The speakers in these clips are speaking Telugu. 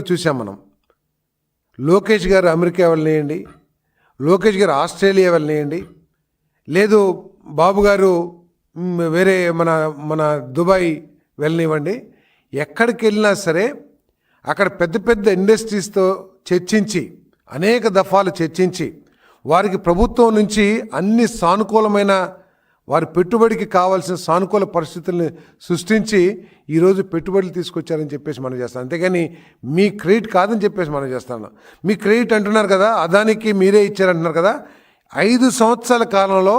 చూసాం మనం. లోకేష్ గారు అమెరికా వెళ్ళనియండి. లోకేష్ గారు ఆస్ట్రేలియా వెళ్ళనియండి. లేదు బాబు గారు వేరే మన మన దుబాయ్ వెళ్ళనివ్వండి. ఎక్కడికి వెళ్ళినా సరే అక్కడ పెద్ద పెద్ద ఇండస్ట్రీస్తో చర్చించి అనేక దఫాలు చర్చించి వారికి ప్రభుత్వం నుంచి అన్ని సానుకూలమైన వారి పెట్టుబడికి కావాల్సిన సానుకూల పరిస్థితుల్ని సృష్టించి ఈరోజు పెట్టుబడులు తీసుకొచ్చారని చెప్పేసి మనం చేస్తాం. అంతేగాని మీ క్రెడిట్ కాదని చెప్పేసి మనం చేస్తాను మీ క్రెడిట్ అంటున్నారు కదా అదానికి మీరే ఇచ్చారంటున్నారు కదా ఐదు సంవత్సరాల కాలంలో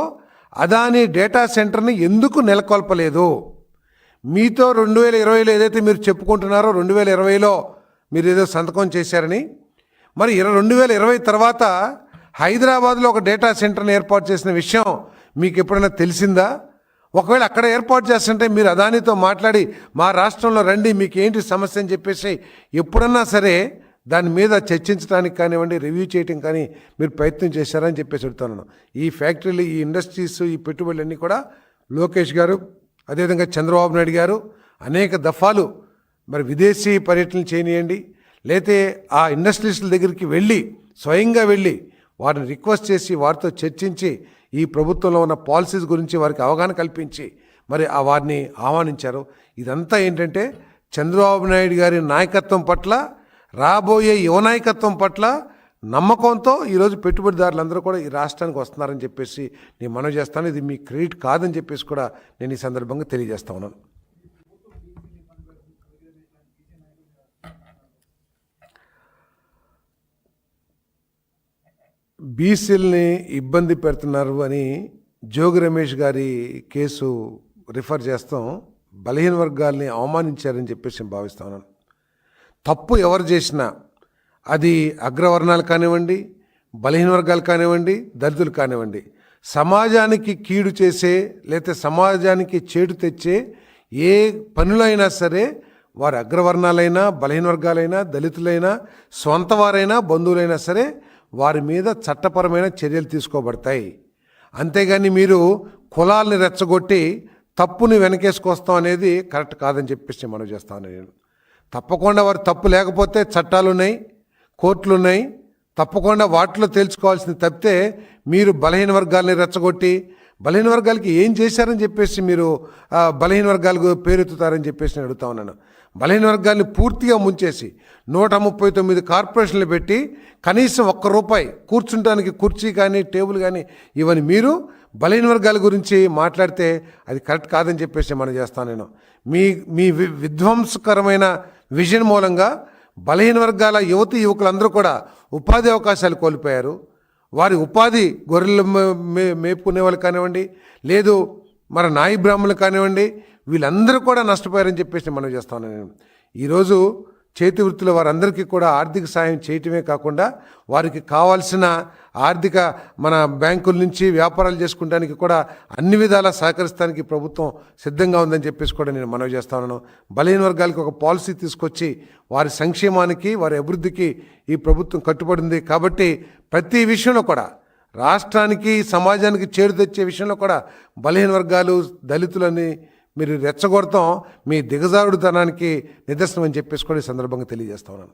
అదాని డేటా సెంటర్ని ఎందుకు నెలకొల్పలేదు? మీతో రెండు వేల ఇరవైలో ఏదైతే మీరు చెప్పుకుంటున్నారో రెండు వేల ఇరవైలో మీరు ఏదో సంతకం చేశారని మరి ఇరవై రెండు వేల ఇరవై తర్వాత హైదరాబాద్లో ఒక డేటా సెంటర్ని ఏర్పాటు చేసిన విషయం మీకు ఎప్పుడైనా తెలిసిందా? ఒకవేళ అక్కడ ఏర్పాటు చేస్తుంటే మీరు అదానితో మాట్లాడి మా రాష్ట్రంలో రండి మీకు ఏంటి సమస్య అని చెప్పేసి ఎప్పుడన్నా సరే దాని మీద చర్చించడానికి కానివ్వండి రివ్యూ చేయటం కానీ మీరు ప్రయత్నం చేశారని చెప్పేసి చెప్తున్నాను ఈ ఫ్యాక్టరీలు ఈ ఇండస్ట్రీస్ ఈ పెట్టుబడులన్నీ కూడా లోకేష్ గారు అదేవిధంగా చంద్రబాబు నాయుడు గారు అనేక దఫాలు మరి విదేశీ పర్యటనలు చేయనియండి లేతే ఆ ఇండస్ట్రీస్ల దగ్గరికి వెళ్ళి స్వయంగా వెళ్ళి వారిని రిక్వెస్ట్ చేసి వారితో చర్చించి ఈ ప్రభుత్వంలో ఉన్న పాలసీస్ గురించి వారికి అవగాహన కల్పించి మరి ఆ వారిని ఆహ్వానించారు. ఇదంతా ఏంటంటే చంద్రబాబు నాయుడు గారి నాయకత్వం పట్ల రాబోయే యువ నాయకత్వం పట్ల నమ్మకంతో ఈరోజు పెట్టుబడిదారులందరూ కూడా ఈ రాష్ట్రానికి వస్తున్నారని చెప్పేసి నేను మనవి చేస్తాను. ఇది మీ క్రెడిట్ కాదని చెప్పేసి కూడా నేను ఈ సందర్భంగా తెలియజేస్తా ఉన్నాను. బీసీల్ని ఇబ్బంది పెడుతున్నారు అని జోగి రమేష్ గారి కేసు రిఫర్ చేస్తాం. బలహీన వర్గాల్ని అవమానించారని చెప్పేసి నేను భావిస్తున్నాను తప్పు ఎవరు చేసినా అది అగ్రవర్ణాలు కానివ్వండి బలహీన వర్గాలు కానివ్వండి దళితులు కానివ్వండి సమాజానికి కీడు చేసే లేకపోతే సమాజానికి చేటు తెచ్చే ఏ పనులు అయినా సరే వారు అగ్రవర్ణాలైనా బలహీన వర్గాలైనా దళితులైనా సొంత వారైనా బంధువులైనా సరే వారి మీద చట్టపరమైన చర్యలు తీసుకోబడతాయి. అంతేగాని మీరు కులాల్ని రెచ్చగొట్టి తప్పుని వెనకేసుకొస్తాం అనేది కరెక్ట్ కాదని చెప్పేసి మనం చేస్తాను నేను తప్పకుండా వారు తప్పు లేకపోతే చట్టాలున్నాయి కోర్టులున్నాయి. తప్పకుండా వాటిలో తేల్చుకోవాల్సింది తప్పితే మీరు బలహీన వర్గాల్ని రెచ్చగొట్టి బలహీన వర్గాలకి ఏం చేశారని చెప్పేసి మీరు బలహీన వర్గాలకు పేరెత్తుతారని చెప్పేసి నేను అడుగుతా ఉన్నాను. బలహీన వర్గాన్ని పూర్తిగా ముంచేసి నూట ముప్పై తొమ్మిది కార్పొరేషన్లు పెట్టి కనీసం ఒక్క రూపాయి కూర్చుంటానికి కుర్చీ కానీ టేబుల్ కానీ ఇవన్నీ మీరు బలహీన వర్గాల గురించి మాట్లాడితే అది కరెక్ట్ కాదని చెప్పేసి మనం చేస్తాను నేను మీ మీ వి- విధ్వంసకరమైన విజన్ మూలంగా బలహీన వర్గాల యువతి యువకులందరూ కూడా ఉపాధి అవకాశాలు కోల్పోయారు. వారి ఉపాధి గొర్రెలు మే- మేపుకునే వాళ్ళు కానివ్వండి లేదు మన నాయి బ్రాహ్మణులు కానివ్వండి వీళ్ళందరూ కూడా నష్టపోయారని చెప్పేసి మనం చేస్తాను నేను ఈరోజు చేతి వృత్తుల వారందరికీ కూడా ఆర్థిక సాయం చేయటమే కాకుండా వారికి కావాల్సిన ఆర్థిక మన బ్యాంకుల నుంచి వ్యాపారాలు చేసుకోవడానికి కూడా అన్ని విధాలా సహకరిస్తానికి ప్రభుత్వం సిద్ధంగా ఉందని చెప్పేసి కూడా నేను మనవి చేస్తా ఉన్నాను. బలహీన వర్గాలకి ఒక పాలసీ తీసుకొచ్చి వారి సంక్షేమానికి వారి అభివృద్ధికి ఈ ప్రభుత్వం కట్టుబడింది. కాబట్టి ప్రతి విషయంలో కూడా రాష్ట్రానికి సమాజానికి చేరు తెచ్చే విషయంలో కూడా బలహీన వర్గాలు దళితులని మీరు రెచ్చగొడతాం మీ దిగజారుడుతనానికి నిదర్శనం అని చెప్పేసి కూడా ఈ సందర్భంగా తెలియజేస్తా ఉన్నాను.